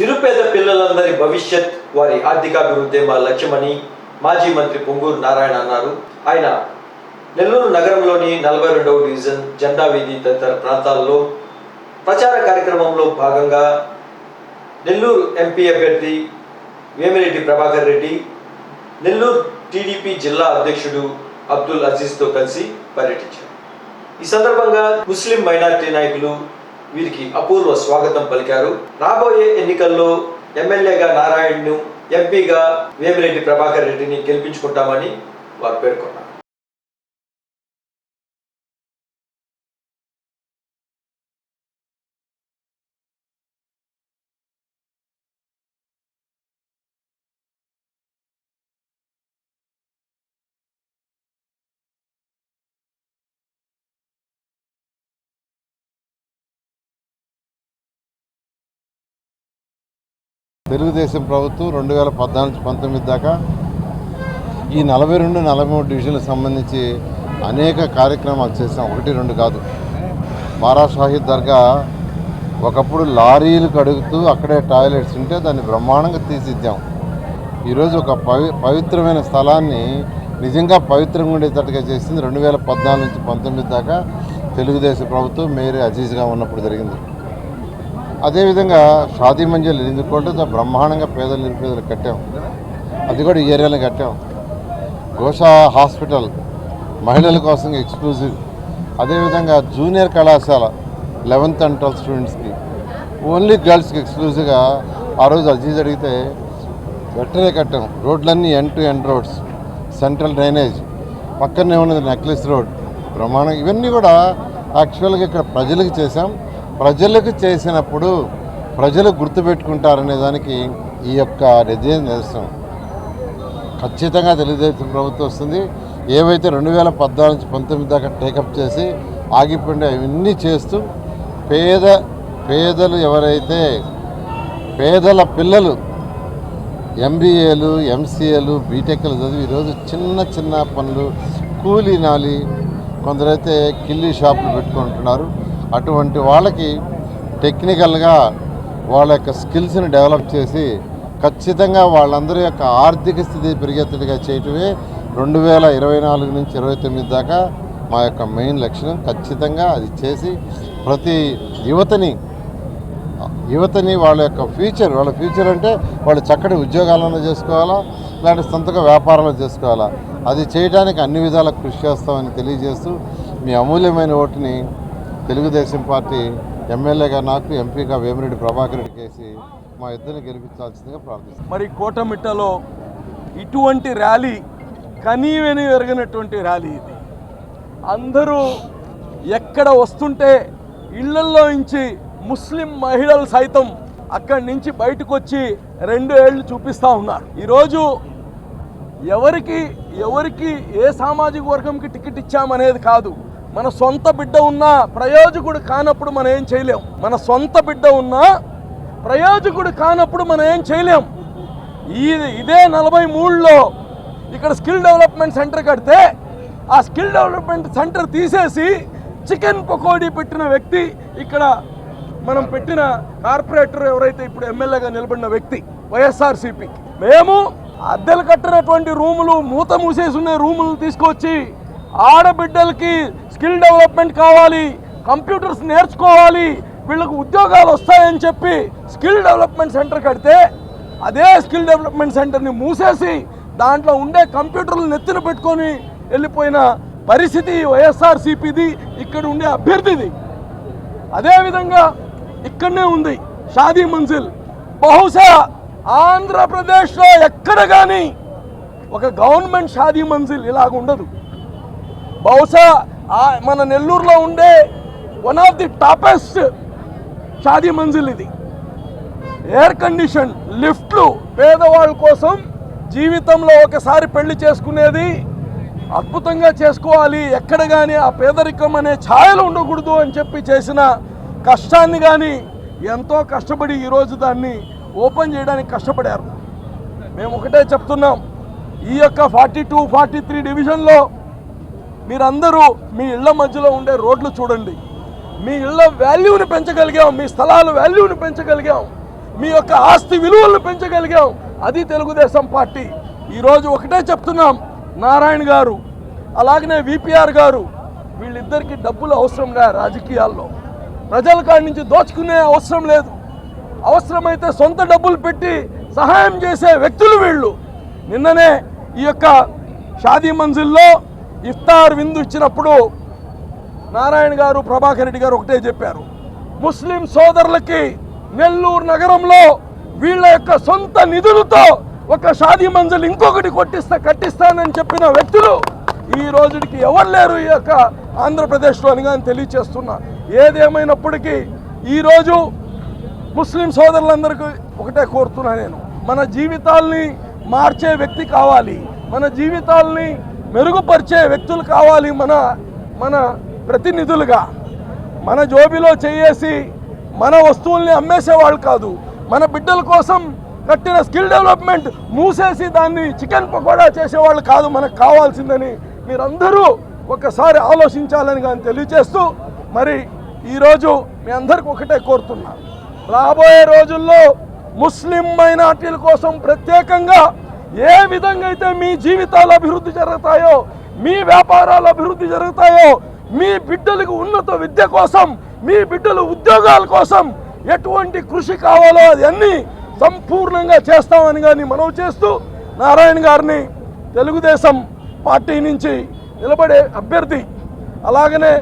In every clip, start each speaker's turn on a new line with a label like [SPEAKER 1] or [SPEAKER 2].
[SPEAKER 1] నిరుపేద పిల్లలందరి భవిష్యత్ వారి ఆర్థికాభివృద్ధి మా లక్ష్యమని మాజీ మంత్రి పొంగూరు నారాయణ అన్నారు. ఆయన నెల్లూరు నగరంలోని నలభై రెండవ డివిజన్ జెండా వీధి తదితర ప్రాంతాల్లో ప్రచార కార్యక్రమంలో భాగంగా నెల్లూరు ఎంపీ అభ్యర్థి వేమిరెడ్డి ప్రభాకర్ రెడ్డి నెల్లూరు టీడీపీ జిల్లా అధ్యక్షుడు అబ్దుల్ అజీజ్తో కలిసి పర్యటించారు. ఈ సందర్భంగా ముస్లిం మైనారిటీ నాయకులు వీరికి అపూర్వ స్వాగతం పలికారు. రాబోయే ఎన్నికల్లో ఎమ్మెల్యేగా నారాయణ్ను ఎంపీగా వేమిరెడ్డి ప్రభాకర్ రెడ్డిని గెలిపించుకుంటామని వారు పేర్కొన్నారు.
[SPEAKER 2] తెలుగుదేశం ప్రభుత్వం రెండు వేల పద్నాలుగు నుంచి పంతొమ్మిది దాకా ఈ నలభై రెండు నలభై మూడు డివిజన్లకు సంబంధించి అనేక కార్యక్రమాలు చేసాం ఒకటి రెండు కాదు. బారా షాహిద్ దర్గా ఒకప్పుడు లారీలు కడుగుతూ అక్కడే టాయిలెట్స్ ఉంటే దాన్ని బ్రహ్మాండంగా తీసిద్దాం. ఈరోజు ఒక పవి పవిత్రమైన స్థలాన్ని నిజంగా పవిత్రంగా ఉండేటట్టుగా చేసింది. రెండు వేల పద్నాలుగు నుంచి పంతొమ్మిది దాకా తెలుగుదేశం ప్రభుత్వం మేరీ అజీజ్గా ఉన్నప్పుడు జరిగింది. అదేవిధంగా షాదీ మంజిల్ ఎనిమిది కోట్లతో బ్రహ్మాండంగా పేదలు నిరుపేదలు కట్టాం. అది కూడా ఈ ఏరియాలో కట్టాం. గోషా హాస్పిటల్ మహిళల కోసం ఎక్స్క్లూజివ్. అదేవిధంగా జూనియర్ కళాశాల లెవెన్త్ అండ్ ట్వెల్త్ స్టూడెంట్స్కి ఓన్లీ గర్ల్స్కి ఎక్స్క్లూజివ్గా ఆ రోజు అజీజ్ అడిగితే వెంటనే కట్టాం. రోడ్లన్నీ end to end roads. Central drainage. పక్కనే ఉన్నది నెక్లెస్ రోడ్. బ్రహ్మాండం ఇవన్నీ కూడా యాక్చువల్గా ఇక్కడ ప్రజలకు చేశాం. ప్రజలకు చేసినప్పుడు ప్రజలు గుర్తుపెట్టుకుంటారనే దానికి ఈ యొక్క నిజం నిరసనం ఖచ్చితంగా తెలుగుదేశం ప్రభుత్వం వస్తుంది. ఏవైతే రెండు వేల పద్నాలుగు నుంచి పంతొమ్మిది దాకా టేకప్ చేసి ఆగిపోయిన అవన్నీ చేస్తూ పేద పేదలు ఎవరైతే పేదల పిల్లలు ఎంబీఏలు ఎంసీఏలు బీటెక్లు చదివి ఈరోజు చిన్న చిన్న పనులు కూలీ నాలి కొందరైతే కిల్లీ షాపులు పెట్టుకుంటున్నారు. అటువంటి వాళ్ళకి టెక్నికల్గా వాళ్ళ యొక్క స్కిల్స్ని డెవలప్ చేసి ఖచ్చితంగా వాళ్ళందరి యొక్క ఆర్థిక స్థితి పెరిగేట్టుగా చేయటమే రెండు వేల ఇరవై నాలుగు నుంచి ఇరవై తొమ్మిది దాకా మా యొక్క మెయిన్ లక్ష్యం. ఖచ్చితంగా అది చేసి ప్రతి యువతని యువతని వాళ్ళ యొక్క ఫ్యూచర్ వాళ్ళ ఫ్యూచర్ అంటే వాళ్ళు చక్కటి ఉద్యోగాలను చేసుకోవాలా లేదంటే సొంతగా వ్యాపారాలు చేసుకోవాలా. అది చేయడానికి అన్ని విధాల కృషి చేస్తామని తెలియజేస్తూ మీ అమూల్యమైన ఓటుని తెలుగుదేశం పార్టీ ఎమ్మెల్యేగా నాకు ఎంపీగా వేమిరెడ్డి ప్రభాకర్ రెడ్డి కేసి మా ఇద్దరిని గెలిపించాల్సిందిగా ప్రార్థిస్తున్నాను
[SPEAKER 3] మరి కోటమిట్టలో ఇటువంటి ర్యాలీ కనీవెని ఎరగనటువంటి ర్యాలీ ఇది. అందరూ ఎక్కడ వస్తుంటే ఇళ్ళల్లో నుంచి ముస్లిం మహిళలు సైతం అక్కడి నుంచి బయటకు వచ్చి రెండు ఏళ్ళు చూపిస్తూ ఉన్నారు. ఈరోజు ఎవరికి ఎవరికి ఏ సామాజిక వర్గంకి టికెట్ ఇచ్చామనేది కాదు. మన సొంత బిడ్డ ఉన్నా ప్రయోజకుడు కానప్పుడు మనం ఏం చేయలేం. మన సొంత బిడ్డ ఉన్నా ప్రయోజకుడు కానప్పుడు మనం ఏం చేయలేం. ఈ ఇదే నలభై మూడులో ఇక్కడ స్కిల్ డెవలప్మెంట్ సెంటర్ కడితే ఆ స్కిల్ డెవలప్మెంట్ సెంటర్ తీసేసి చికెన్ పకోడీ పెట్టిన వ్యక్తి ఇక్కడ మనం పెట్టిన కార్పొరేటర్ ఎవరైతే ఇప్పుడు ఎమ్మెల్యేగా నిలబడిన వ్యక్తి వైఎస్ఆర్సీపీ. మేము అద్దెలు కట్టినటువంటి రూములు మూత మూసేసి ఉన్న రూములు తీసుకొచ్చి ఆడబిడ్డలకి స్కిల్ డెవలప్మెంట్ కావాలి కంప్యూటర్స్ నేర్చుకోవాలి వీళ్ళకు ఉద్యోగాలు వస్తాయని చెప్పి స్కిల్ డెవలప్మెంట్ సెంటర్ కడితే అదే స్కిల్ డెవలప్మెంట్ సెంటర్ని మూసేసి దాంట్లో ఉండే కంప్యూటర్లు నెత్తిన పెట్టుకొని వెళ్ళిపోయిన పరిస్థితి వైఎస్ఆర్సీపీది ఇక్కడ ఉండే అభ్యర్థిది. అదేవిధంగా ఇక్కడనే ఉంది షాదీ మంజిల్. బహుశా ఆంధ్రప్రదేశ్లో ఎక్కడ కానీ ఒక గవర్నమెంట్ షాదీ మంజిల్ ఇలాగ ఉండదు బహుశా మన నెల్లూరులో ఉండే one of the topest Shaadi Manzil ఇది. ఎయిర్ కండిషన్ లిఫ్ట్లు పేదవాళ్ళ కోసం జీవితంలో ఒకసారి పెళ్ళి చేసుకునేది అద్భుతంగా చేసుకోవాలి. ఎక్కడ కానీ ఆ పేదరికం అనే ఛాయలు ఉండకూడదు అని చెప్పి చేసిన కష్టాన్ని కానీ ఎంతో కష్టపడి ఈరోజు దాన్ని ఓపెన్ చేయడానికి కష్టపడారు. మేము ఒకటే చెప్తున్నాం. ఈ యొక్క ఫార్టీ టూ ఫార్టీ త్రీ డివిజన్లో మీరందరూ మీ ఇళ్ళ మధ్యలో ఉండే రోడ్లు చూడండి. మీ ఇళ్ళ వాల్యూని పెంచగలిగాం మీ స్థలాల వాల్యూని పెంచగలిగాం మీ యొక్క ఆస్తి విలువలను పెంచగలిగాం. అది తెలుగుదేశం పార్టీ. ఈరోజు ఒకటే చెప్తున్నాం నారాయణ గారు అలాగనే విపిఆర్ గారు వీళ్ళిద్దరికి డబ్బులు అవసరం లే రాజకీయాల్లో. ప్రజల కాడి నుంచి దోచుకునే అవసరం లేదు. అవసరమైతే సొంత డబ్బులు పెట్టి సహాయం చేసే వ్యక్తులు వీళ్ళు. నిన్ననే ఈ యొక్క షాదీ మంజిల్లో ఇఫ్తార్ విందు ఇచ్చినప్పుడు నారాయణ గారు ప్రభాకర్ రెడ్డి గారు ఒకటే చెప్పారు. ముస్లిం సోదరులకి నెల్లూరు నగరంలో వీళ్ళ యొక్క సొంత నిధులతో ఒక షాదీ మంజలు ఇంకొకటి కొట్టిస్తా కట్టిస్తానని చెప్పిన వ్యక్తులు ఈ రోజుకి ఎవరు లేరు ఈ యొక్క ఆంధ్రప్రదేశ్లో అని కానీ తెలియచేస్తున్నా. ఏదేమైనప్పటికీ ఈరోజు ముస్లిం సోదరులందరికీ ఒకటే కోరుతున్నా నేను. మన జీవితాల్ని మార్చే వ్యక్తి కావాలి. మన జీవితాల్ని మెరుగుపరిచే వ్యక్తులు కావాలి మన మన ప్రతినిధులుగా. మన జోబిలో చేయేసి మన వస్తువుల్ని అమ్మేసేవాళ్ళు కాదు. మన బిడ్డల కోసం కట్టిన స్కిల్ డెవలప్మెంట్ మూసేసి దాన్ని చికెన్ పకోడా చేసేవాళ్ళు కాదు మనకు కావాల్సిందని మీరందరూ ఒకసారి ఆలోచించాలని కానీ తెలియజేస్తూ మరి ఈరోజు మీ అందరికి ఒకటే కోరుతున్నా. రాబోయే రోజుల్లో ముస్లిం మైనార్టీల కోసం ప్రత్యేకంగా ఏ విధంగా అయితే మీ జీవితాలు అభివృద్ధి జరుగుతాయో మీ వ్యాపారాలు అభివృద్ధి జరుగుతాయో మీ బిడ్డలకు ఉన్నత విద్య కోసం మీ బిడ్డలు ఉద్యోగాల కోసం ఎటువంటి కృషి కావాలో అది అన్నీ సంపూర్ణంగా చేస్తామని కానీ మనవి చేస్తూ నారాయణ గారిని తెలుగుదేశం పార్టీ నుంచి నిలబడే అభ్యర్థి అలాగనే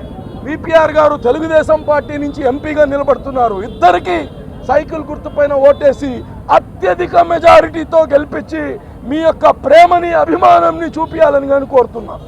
[SPEAKER 3] విపిఆర్ గారు తెలుగుదేశం పార్టీ నుంచి ఎంపీగా నిలబడుతున్నారు. ఇద్దరికి సైకిల్ గుర్తుపైన ఓటేసి అత్యధిక మెజారిటీతో గెలిపించి మీ యొక్క ప్రేమని అభిమానంని చూపించాలని కానీ కోరుతున్నాను